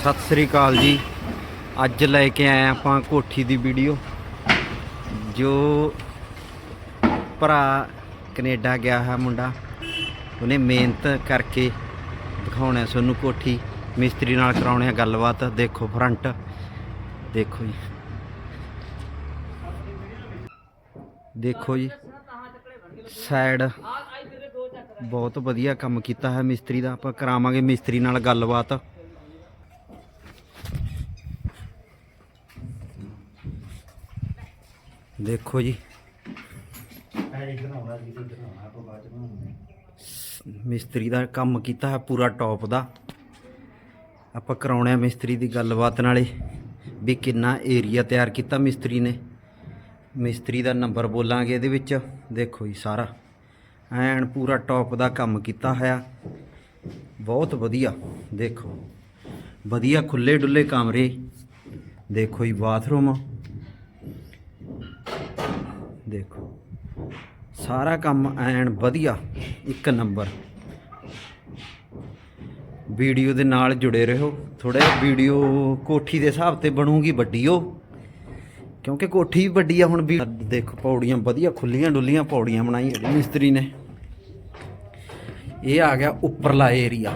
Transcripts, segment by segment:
ਸਤਿ ਸ੍ਰੀ ਅਕਾਲ ਜੀ। ਅੱਜ ਲੈ ਕੇ ਆਏ ਆਪਾਂ ਕੋਠੀ ਦੀ ਵੀਡੀਓ, ਜੋ ਭਰਾ ਕੈਨੇਡਾ ਗਿਆ ਹੈ ਮੁੰਡਾ। ਉਹਨੇ ਮਿਹਨਤ ਕਰਕੇ ਦਿਖਾਉਣਾ ਤੁਹਾਨੂੰ ਕੋਠੀ। ਮਿਸਤਰੀ ਨਾਲ ਕਰਾਉਣੇ ਆ ਗੱਲਬਾਤ। ਦੇਖੋ ਫਰੰਟ। ਦੇਖੋ ਜੀ। ਦੇਖੋ ਜੀ। ਸਾਈਡ ਬਹੁਤ ਵਧੀਆ ਕੰਮ ਕੀਤਾ ਹੈ ਮਿਸਤਰੀ ਦਾ। ਆਪਾਂ ਕਰਾਵਾਂਗੇ ਮਿਸਤਰੀ ਨਾਲ ਗੱਲਬਾਤ। ਦੇਖੋ ਜੀ। ਮਿਸਤਰੀ ਦਾ ਕੰਮ ਕੀਤਾ ਹੈ ਪੂਰਾ ਟੌਪ ਦਾ। ਆਪਾਂ ਕਰਾਉਣੇ ਆ ਮਿਸਤਰੀ ਦੀ ਗੱਲਬਾਤ ਨਾਲੇ ਵੀ ਕਿੰਨਾ ਏਰੀਆ ਤਿਆਰ ਕੀਤਾ ਮਿਸਤਰੀ ਨੇ। ਮਿਸਤਰੀ ਦਾ ਨੰਬਰ ਬੋਲਾਂਗੇ ਇਹਦੇ ਵਿੱਚ। ਦੇਖੋ ਜੀ ਸਾਰਾ। ਐਨ ਪੂਰਾ ਟੌਪ ਦਾ ਕੰਮ ਕੀਤਾ ਹੋਇਆ। ਬਹੁਤ ਵਧੀਆ। ਦੇਖੋ। ਵਧੀਆ ਖੁੱਲੇ ਡੁੱਲੇ ਕਮਰੇ। ਦੇਖੋ ਜੀ ਬਾਥਰੂਮ ਦੇਖੋ। ਸਾਰਾ ਕੰਮ ਐਨ ਵਧੀਆ, ਇੱਕ ਨੰਬਰ। ਵੀਡੀਓ ਦੇ ਨਾਲ ਜੁੜੇ ਰਹੋ। ਥੋੜਾ ਵੀਡੀਓ ਕੋਠੀ ਦੇ ਹਿਸਾਬ ਤੇ ਬਣੂਗੀ ਵੱਡੀ ਉਹ। ਕਿਉਂਕਿ ਕੋਠੀ ਵੀ ਵੱਡੀ ਆ, ਹੁਣ ਵੀ ਦੇਖੋ, ਪੌੜੀਆਂ ਵਧੀਆ ਖੁੱਲੀਆਂ ਡੁੱਲੀਆਂ ਪੌੜੀਆਂ ਬਣਾਈਆਂ ਮਿਸਤਰੀ ਨੇ। ਇਹ ਆ ਗਿਆ ਉੱਪਰਲਾ ਏਰੀਆ।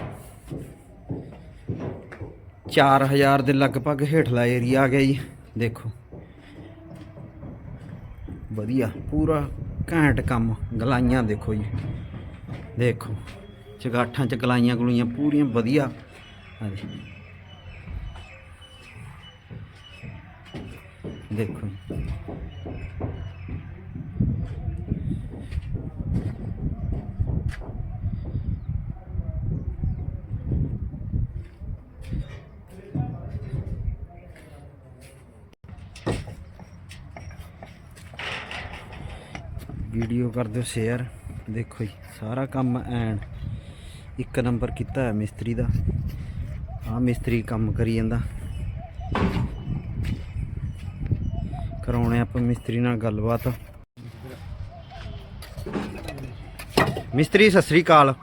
4000 ਦੇ ਲਗਭਗ ਹੇਠਲਾ ਏਰੀਆ ਆ ਗਿਆ ਜੀ, ਦੇਖੋ। ਵਧੀਆ, ਪੂਰਾ ਘੈਂਟ ਕੰਮ। ਗਲਾਈਆਂ ਦੇਖੋ ਜੀ। ਦੇਖੋ ਚਗਾਠਾਂ ਚ ਗਲਾਈਆਂ ਗਲੂਈਆਂ ਪੂਰੀਆਂ ਵਧੀਆ। ਹਾਂਜੀ ਦੇਖੋ ਵੀਡੀਓ ਕਰ ਦਿਓ ਸ਼ੇਅਰ ਦੇਖੋ ਜੀ ਸਾਰਾ ਕੰਮ ਐਨ ਇੱਕ ਨੰਬਰ ਕੀਤਾ ਹੈ ਮਿਸਤਰੀ ਦਾ। ਆ ਮਿਸਤਰੀ ਕੰਮ ਕਰੀ ਜਾਂਦਾ। ਕਰਾਉਣੇ ਆਪਾਂ ਮਿਸਤਰੀ ਨਾਲ ਗੱਲਬਾਤ। ਮਿਸਤਰੀ ਸਤਿ ਸ੍ਰੀ ਅਕਾਲ।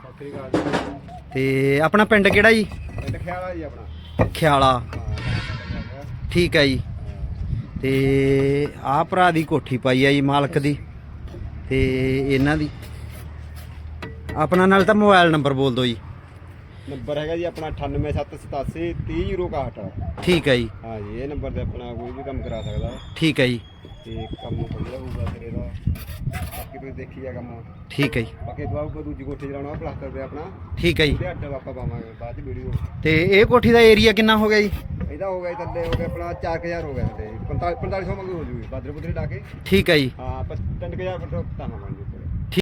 ਤੇ ਆਪਣਾ ਪਿੰਡ ਕਿਹੜਾ ਜੀ? ਖਿਆਲਾ ਜੀ ਆਪਣਾ। ਖਿਆਲਾ। ਠੀਕ ਹੈ ਜੀ। ਤੇ ਆਹ ਭਰਾ ਦੀ ਕੋਠੀ ਪਾਈ ਆ ਜੀ ਮਾਲਕ ਦੀ। ਤੇ ਇਹਨਾਂ ਦੀ। ਆਪਣਾ ਨਾਲ ਤਾਂ ਮੋਬਾਈਲ ਨੰਬਰ ਬੋਲ ਦਿਓ ਜੀ। ਨੰਬਰ ਹੈਗਾ ਜੀ ਆਪਣਾ 98787 30061 ਠੀਕ ਹੈ ਜੀ। ਹਾਂ ਜੀ ਇਹ ਨੰਬਰ ਤੇ ਆਪਣਾ ਕੋਈ ਵੀ ਕੰਮ ਕਰਾ ਸਕਦਾ। ਠੀਕ ਹੈ ਜੀ। ਤੇ ਕੰਮ ਵਧੀਆ ਹੋਊਗਾ ਫਿਰ ਇਹਦਾ। ਬਾਕੀ ਤੁਸੀਂ ਦੇਖੀ ਆ ਕੰਮ ਠੀਕ ਹੈ ਜੀ। ਬਾਕੀ ਦਵਾਊ ਕੋ ਦੂਜੀ ਕੋਠੀ ਚਲਾਉਣਾ ਪਲਾਸਟਰ ਤੇ ਆਪਣਾ। ਠੀਕ ਹੈ ਜੀ। ਤੇ ਅੱਡ ਆਪਾਂ ਪਾਵਾਂਗੇ ਬਾਅਦ ਚ ਵੀਡੀਓ ਤੇ ਇਹ ਕੋਠੀ ਦਾ ਏਰੀਆ ਕਿੰਨਾ ਹੋ ਗਿਆ ਜੀ? ਇਹਦਾ ਹੋ ਗਿਆ ਥੱਲੇ ਹੋ ਗਿਆ ਆਪਣਾ 4000 ਹੋ ਗਿਆ ਥੱਲੇ 4500 ਮੰਗੂ ਹੋ ਜੂਗੀ ਬਾਦਰ ਬੁੱਧਰੀ ਡਾ ਕੇ। ਠੀਕ ਹੈ ਜੀ। ਹਾਂ ਆਪਾਂ 3000 ਫੁੱਟ ਤਾਂ ਮੰਗਾਂਗੇ